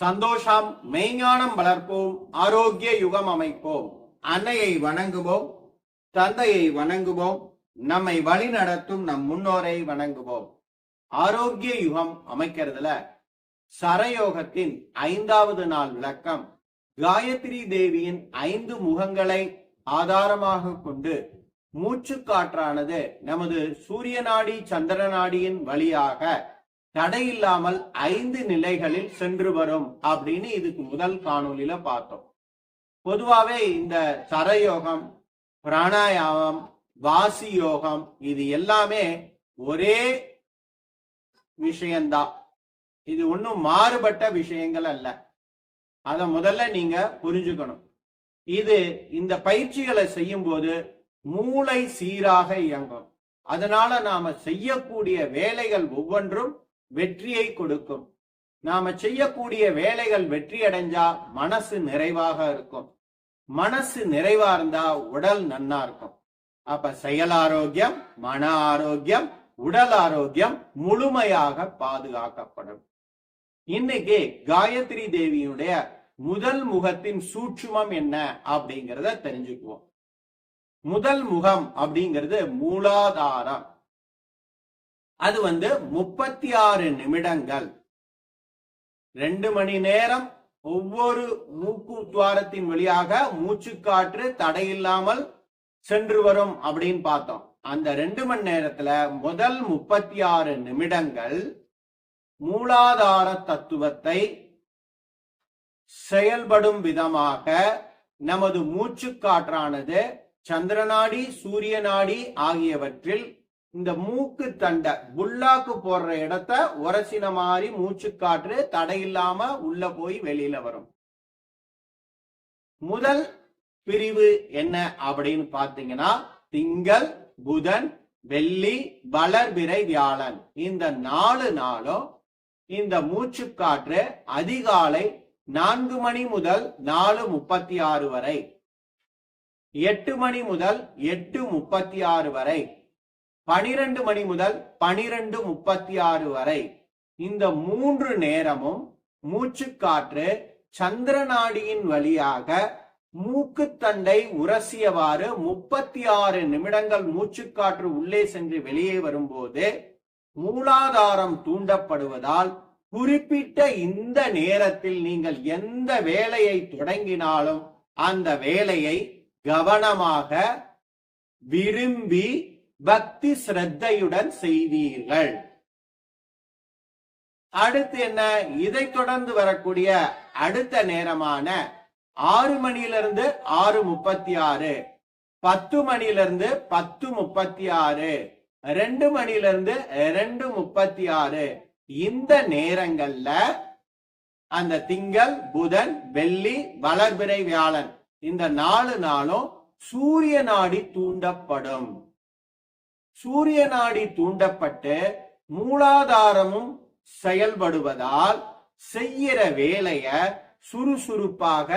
சந்தோஷம் மெய்ஞானம் வளர்ப்போம் ஆரோக்கிய யுகம் அமைப்போம். அன்னையை வணங்குவோம் தந்தையை வணங்குவோம் நம்மை வழி நடத்தும் நம் முன்னோரை வணங்குவோம். ஆரோக்கிய யுகம் அமைக்கிறதுல சரயோகத்தின் ஐந்தாவது நாள் விளக்கம் காயத்ரி தேவியின் ஐந்து முகங்களை ஆதாரமாக கொண்டு மூச்சுக்காற்றானது நமது சூரிய நாடி சந்திர நாடியின் வழியாக தடையில்லாமல் ஐந்து நிலைகளில் சென்று வரும் அப்படின்னு இதுக்கு முதல் காணொளியில பார்த்தோம். பொதுவாவே இந்த சரயோகம் பிராணாயாமம் வாசி யோகம் இது எல்லாமே ஒரே விஷயம்தான். இது ஒன்றும் மாறுபட்ட விஷயங்கள் அல்ல. அதை முதல்ல நீங்க புரிஞ்சுக்கணும். இது இந்த பயிற்சிகளை செய்யும் போது மூளை சீராக இயங்கும். அதனால நாம செய்யக்கூடிய வேலைகள் ஒவ்வொன்றும் வெற்றியை கொடுக்கும். நாம செய்யக்கூடிய வேலைகள் வெற்றி அடைஞ்சா மனசு நிறைவாக இருக்கும். மனசு நிறைவா இருந்தா உடல் நன்னா இருக்கும். அப்ப செயல் ஆரோக்கியம் மன ஆரோக்கியம் உடல் ஆரோக்கியம் முழுமையாக பாதுகாக்கப்படும். இன்னைக்கு காயத்ரி தேவியுடைய முதல் முகத்தின் சூட்சுமம் என்ன அப்படிங்கிறத தெரிஞ்சுக்குவோம். முதல் முகம் அப்படிங்கிறது மூலாதாரம். அது வந்து முப்பத்தி ஆறு நிமிடங்கள். ரெண்டு மணி நேரம் ஒவ்வொரு மூக்கு துவாரத்தின் வழியாக மூச்சுக்காற்று தடையில்லாமல் சென்று வரும் அப்படின்னு பார்த்தோம். அந்த ரெண்டு மணி நேரத்துல முதல் முப்பத்தி ஆறு நிமிடங்கள் மூலாதார தத்துவத்தை செயல்படும் விதமாக நமது மூச்சுக்காற்றானது சந்திரநாடி சூரிய நாடி ஆகியவற்றில் இந்த மூக்கு தண்டை புல்லாக்கு போடுற இடத்த உரசின மாதிரி மூச்சு காற்று தடையில்லாம உள்ள போய் வெளியில வரும். முதல் பிரிவு என்ன அப்படின்னு பாத்தீங்கன்னா திங்கள் புதன் வெள்ளி வளர்பிறை வியாழன். இந்த நாலு நாளும் இந்த மூச்சுக்காற்று அதிகாலை நான்கு மணி முதல் நாலு முப்பத்தி ஆறு வரை எட்டு மணி முதல் எட்டு முப்பத்தி ஆறு வரை பனிரெண்டு மணி முதல் பனிரெண்டு முப்பத்தி ஆறு வரை இந்த மூன்று நேரமும் மூச்சுக்காற்று சந்திரநாடியின் வழியாக மூக்குத்தண்டை உரசியவாறு முப்பத்தி ஆறு நிமிடங்கள் மூச்சுக்காற்று உள்ளே சென்று வெளியே வரும்போது மூலாதாரம் தூண்டப்படுவதால் குறிப்பிட்ட இந்த நேரத்தில் நீங்கள் எந்த வேலையை தொடங்கினாலும் அந்த வேலையை கவனமாக விரும்பி பக்தி சிரத்தையுடன் செய்வீர்கள் அடுத்து என்ன? இதை தொடர்ந்து வரக்கூடிய அடுத்த நேரமான ஆறு மணியிலிருந்து ஆறு முப்பத்தி ஆறு பத்து மணியிலிருந்து பத்து முப்பத்தி ஆறு ரெண்டு மணியிலிருந்து ரெண்டு முப்பத்தி ஆறு இந்த நேரங்கள்ல அந்த திங்கள் புதன் வெள்ளி வளர்பிறை வியாழன் இந்த நாலு நாளும் சூரிய நாடி தூண்டப்படும். சூரிய நாடி தூண்டப்பட்டு மூலாதாரமும் செயல்படுவதால் செய்யற வேலைய சுறுசுறுப்பாக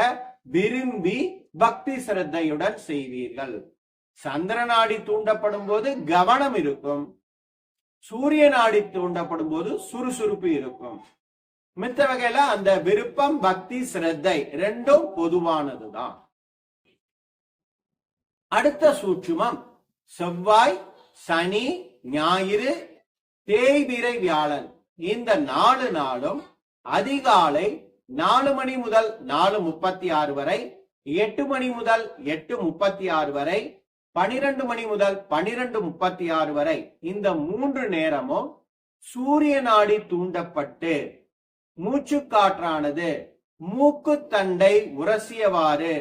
விரும்பி பக்தி சிரத்தையுடன் செய்வீர்கள். சந்திர நாடி தூண்டப்படும் போது கவனம் இருக்கும். சூரிய நாடி தூண்டப்படும் போது சுறுசுறுப்பு இருக்கும். மித்த வகையில அந்த விருப்பம் பக்தி சிரத்தை ரெண்டும் பொதுவானதுதான். அடுத்த சூட்சுமம் செவ்வாய் சனி ஞாயிறு தேய்பிரை வியாழன். இந்த நாலு நாளும் அதிகாலை நாலு மணி முதல் நாலு முப்பத்தி ஆறு வரை எட்டு மணி முதல் எட்டு முப்பத்தி ஆறு வரை பனிரெண்டு மணி முதல் பனிரெண்டு முப்பத்தி ஆறு வரை இந்த மூன்று நேரமும் சூரிய நாடி தூண்டப்பட்டு மூச்சுக்காற்றானது மூக்குத்தண்டை உரசியவாறு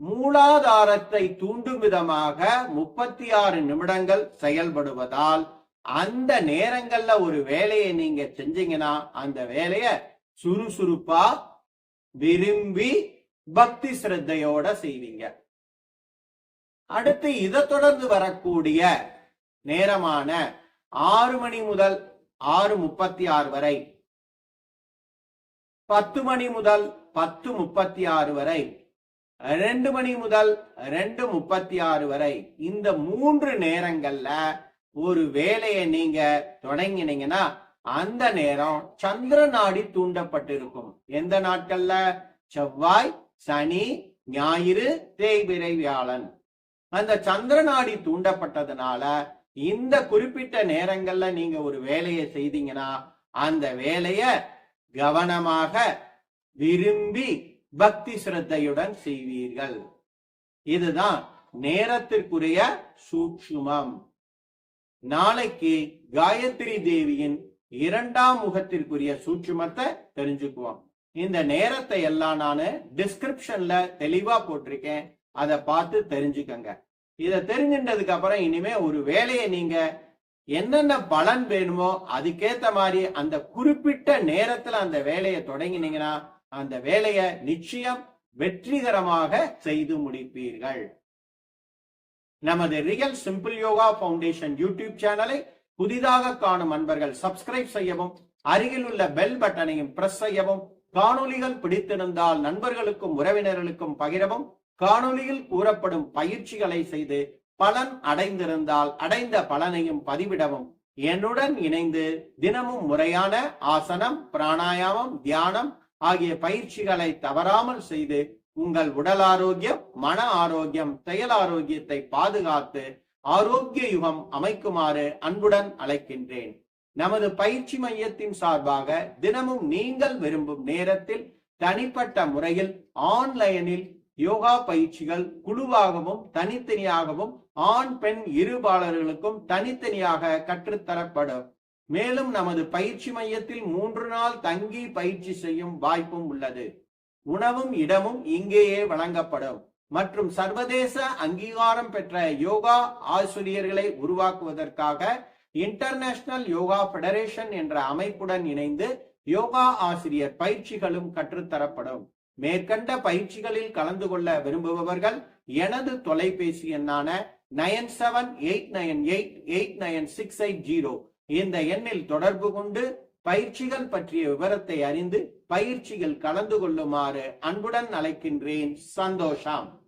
மூலாதாரத்தை தூண்டும் விதமாக முப்பத்தி ஆறு நிமிடங்கள் செயல்படுவதால் அந்த நேரங்கள்ல ஒரு வேலையை நீங்க செஞ்சீங்கன்னா அந்த வேலைய சுறுசுறுப்பா விரும்பி பக்தி சிரத்தையோட செய்வீங்க. அடுத்து இதை தொடர்ந்து வரக்கூடிய நேரமான ஆறு மணி முதல் ஆறு முப்பத்தி ஆறு வரை பத்து மணி முதல் பத்து முப்பத்தி ஆறு வரை ரெண்டு மணி முதல் ரெண்டு முப்பத்தி ஆறு வரை இந்த மூன்று நேரங்கள்ல ஒரு வேலையை நீங்க தொடங்கினீங்கன்னா அந்த நேரம் சந்திர நாடி தூண்டப்பட்டிருக்கும். எந்த நாட்கள்ல? செவ்வாய் சனி ஞாயிறு தேய்பிறை வியாழன் அந்த சந்திர நாடி தூண்டப்பட்டதுனால இந்த குறிப்பிட்ட நேரங்கள்ல நீங்க ஒரு வேலையை செய்தீங்கன்னா அந்த வேலைய கவனமாக விரும்பி பக்தி சிரத்தையுடன் செய்வீர்கள். இதுதான் நேரத்திற்குரிய சூட்சுமம் நாளைக்கு காயத்ரி தேவியின் இரண்டாம் முகத்திற்குரிய சூட்சுமத்தை தெரிஞ்சுக்குவோம். இந்த நேரத்தை எல்லாம் நான் டிஸ்கிரிப்ஷன்ல தெளிவா போட்டிருக்கேன். அதை பார்த்து தெரிஞ்சுக்கங்க. இதை தெரிஞ்சின்றதுக்கு அப்புறம் இனிமே ஒரு வேலையை நீங்க என்னென்ன பலன் வேணுமோ அதுக்கேத்த மாதிரி அந்த குறிப்பிட்ட நேரத்துல அந்த வேலையை தொடங்கினீங்கன்னா அந்த வேலையை நிச்சயம் வெற்றிகரமாக செய்து முடிப்பீர்கள். நமது real simple yoga foundation YouTube சேனலை புதிதாக காணும் அன்பர்கள் சப்ஸ்கிரைப் செய்யவும் அருகில் உள்ள பெல் பட்டனையும் பிரஸ் செய்யவும் காணொளிகள் பிடித்திருந்தால் நண்பர்களுக்கும் உறவினர்களுக்கும் பகிரவும் காணொளியில் கூறப்படும் பயிற்சிகளை செய்து பலன் அடைந்திருந்தால் அடைந்த பலனையும் பதிவிடவும். என்னுடன் இணைந்து தினமும் முறையான ஆசனம் பிராணாயாமம் தியானம் ஆகிய பயிற்சிகளை தவறாமல் செய்து உங்கள் உடல் ஆரோக்கியம் மன ஆரோக்கியம் செயல் ஆரோக்கியத்தை பாதுகாத்து ஆரோக்கிய யுகம் அமைக்குமாறு அன்புடன் அழைக்கின்றேன். நமது பயிற்சி மையத்தின் சார்பாக தினமும் நீங்கள் விரும்பும் நேரத்தில் தனிப்பட்ட முறையில் ஆன்லைனில் யோகா பயிற்சிகள் குழுவாகவும் தனித்தனியாகவும் ஆண் பெண் இருபாளர்களுக்கும் தனித்தனியாக கற்றுத்தரப்படும். மேலும் நமது பயிற்சி மையத்தில் மூன்று நாள் தங்கி பயிற்சி செய்யும் வாய்ப்பும் உள்ளது. உணவும் இடமும் இங்கேயே வழங்கப்படும். மற்றும் சர்வதேச அங்கீகாரம் பெற்ற யோகா ஆசிரியர்களை உருவாக்குவதற்காக இன்டர்நேஷனல் யோகா ஃபெடரேஷன் என்ற அமைப்புடன் இணைந்து யோகா ஆசிரியர் பயிற்சிகளும் கற்றுத்தரப்படும். மேற்கண்ட பயிற்சிகளில் கலந்து கொள்ள விரும்புபவர்கள் எனது தொலைபேசி எண்ணான nine seven eight nine eight eight nine six eight zero இந்த எண்ணில் தொடர்பு கொண்டு பயிற்சிகள் பற்றிய விவரத்தை அறிந்து பயிற்சியில் கலந்து கொள்ளுமாறு அன்புடன் அழைக்கின்றேன். சந்தோஷம்.